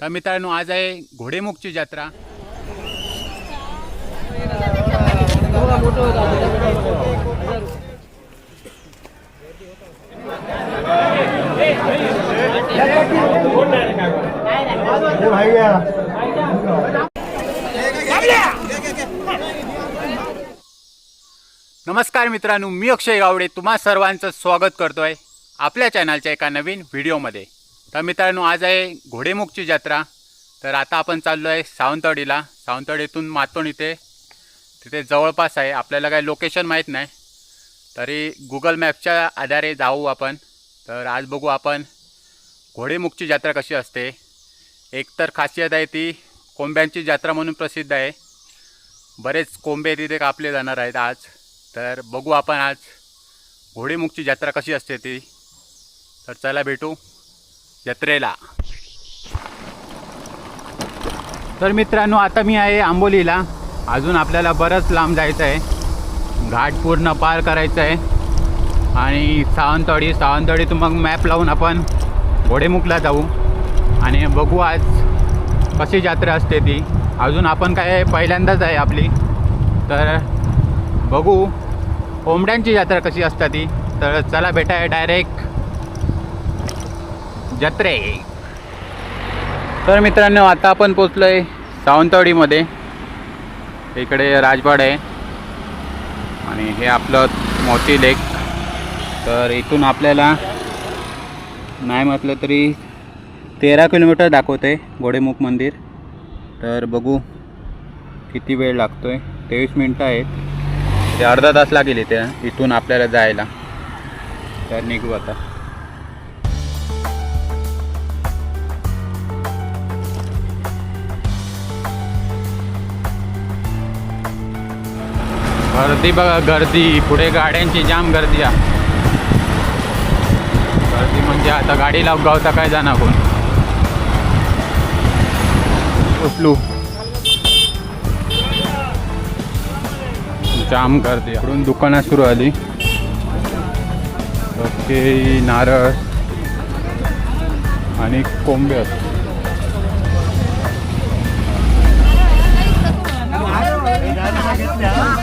तर मित्रांनो आज आहे घोडेमुखची जत्रा. नमस्कार मित्रांनो मी अक्षय गावडे. तुम्हा सर्वांचं स्वागत करतोय आपल्या चॅनलच्या एका नवीन व्हिडिओमध्ये. तर मित्रांनो आज आहे घोडेमुखची जत्रा तर आता आपण चाललो आहे सावंतवाडीला. सावंतवाडीतून मातोण इथे. तिथे जवळपास आहे. आपल्याला काही लोकेशन माहीत नाही. तरी गुगल मॅपच्या आधारे जाऊ आपण. तर आज बघू आपण घोडेमुखची जत्रा कशी असते. एकतर खासियत आहे ती कोंब्यांची जत्रा म्हणून प्रसिद्ध आहे. बरेच कोंबे तिथे कापले जाणार आहेत आज. तर बघू आपण आज घोडेमुखची जत्रा कशी असते ती. तर चला भेटू. जत्रेला तर मित्रांनो आता मी आहे आंबोलीला. अजून आपल्याला बरंच लांब जायचं आहे घाट पूर्ण पार करायचं आहे आणि सावंतवाडी सावंतवाडीतून मग मॅप लावून आपण घोडेमुखला जाऊ. आणि बघू आज कशी जत्रा असते ती. अजून आपण काय पहिल्यांदाच आहे आपली. तर बघू कोंबड्यांची जत्रा कशी असतात ती. तर चला भेटाय डायरेक्ट. जत्रे. तर मित्रांनो आता आपण पोचलो आहे सावंतवाडीमध्ये. इकडे राजवाड आहे. आणि हे आपलं मोती लेक तर इथून आपल्याला नाही म्हटलं तरी तेरा किलोमीटर दाखवते घोडेमुख मंदिर. तर बघू किती वेळ लागतो आहे तेवीस मिनटं आहेत. ते अर्धा तास लागेल इथे इथून आपल्याला जायला. तर निघू आता. गर्दी बघा गर्दी. पुढे गाड्यांची जाम गर्दी आहे. गर्दी म्हणजे आता गाडी लाव गावता काय जाणार कोण उचलू जाम गर्दी इकडून दुकानं सुरू आली. ओके नारळ. आणि कोंबे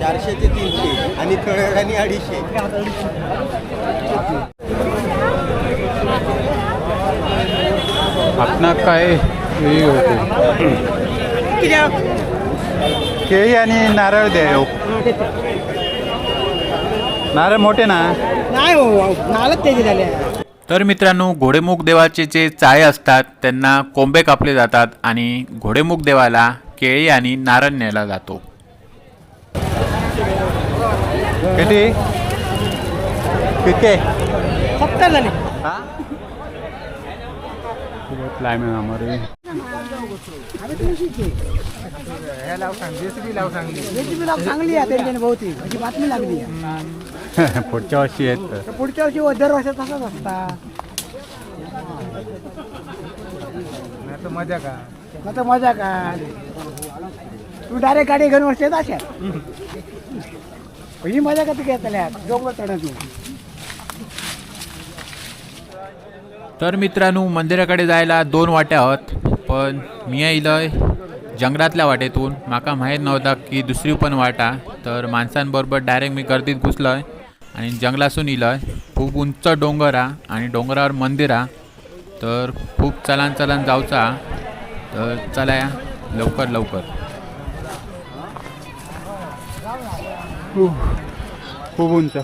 चारशे ते तीनशे आणि थळ आणि अडीचशे आपणा काय हे होते. केळी आणि नारळ द्या हो. नारळ मोठे ना? नाही हो नालच त्याचे झाले तर मित्रांनो घोडेमुख देवाचे जे चाळे असतात त्यांना कोंबे कापले जातात आणि घोडेमुख देवाला केळी आणि नारळ नेला जातो. किती? किती? झाले. रेसिपी लाव चांगली. आहे त्यांच्याने बहुती अशी बातमी लागली आहे. पुढच्या वर्षी येत तर. पुढच्या वर्षी व दर वर्षात तसाच असता. मजा का? मग तर मजा का? तू डायरेक्ट गाडी घेऊन वर्ष येत अशा ही मजा का तू. घेतल्या तर मित्रांनो मंदिराकडे जायला दोन वाट्या आहोत पण मी येयलय जंगलातल्या वाटेतून. माका माहीत नव्हता की दुसरी पण वाटा तर माणसांबरोबर डायरेक्ट मी गर्दीत घुसलोय आणि जंगलासून इलय. खूप उंच डोंगर हा आणि डोंगरावर मंदिर हा. तर खूप चलान चलान जाऊचा तर चला या. लवकर लवकर. खूप उंच.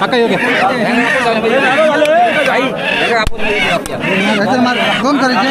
काका योग्य दोन करायचे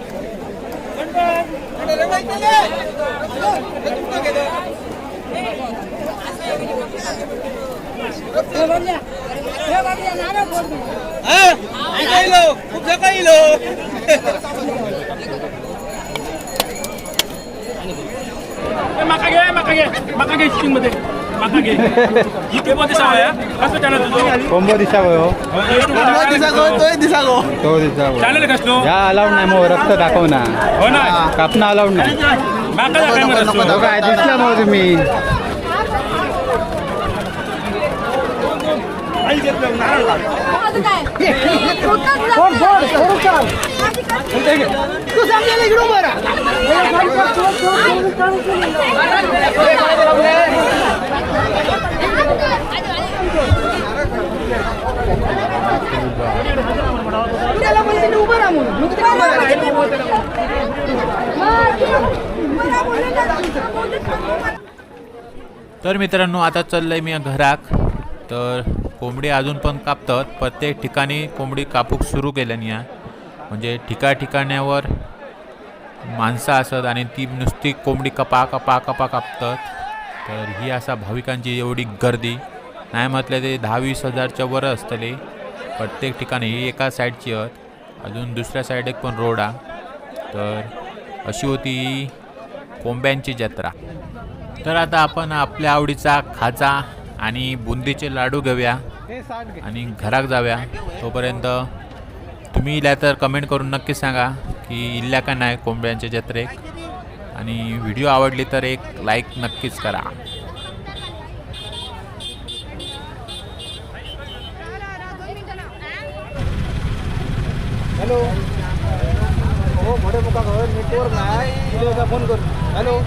माका घे माका घे माका घे स्टिंग मध्ये माका घे ही केव्हा दिसा होया कसं जाणार तुझं कोंबो दिसावं तो दिसावं चालेल कसलो या अलाउड नाही मग रक्त दाखव ना हो ना कापणं अलाउड नाही माका तो काय दिसलं मग तुम्ही चाल तू बरं तर मित्रांनो आता चाललंय आहे मी घराक तर कोंबडी अजून पण कापतात प्रत्येक ठिकाणी कोंबडी कापूक सुरू केल्यानी या. म्हणजे ठिका ठिकाण्यावर माणसं असत आणि ती नुसती कोंबडी कपा कपा कपा कापतात. तर ही असा भाविकांची एवढी गर्दी. नाही म्हटलं ते दहा वीस हजारच्या वर असतले. प्रत्येक ठिकाणी ही एका साईडची आहेत अजून दुसऱ्या साईड एक पण रोड. आहे तर अशी होती ही कोंब्यांची जत्रा. तर आता आपण आपल्या आवडीचा खाजा आणि बुंदीचे लाडू घेऊया आणि घरात जाऊया. तोपर्यंत तुम्ही इल्या तर कमेंट करून नक्की सांगा की इल्ल्या का नाही कोंबड्यांच्या जत्रेक आणि व्हिडिओ आवडली तर एक लाईक नक्कीच करा. हॅलो. हो मोठे मुका नेटवर्क नाही. फोन करू. हॅलो.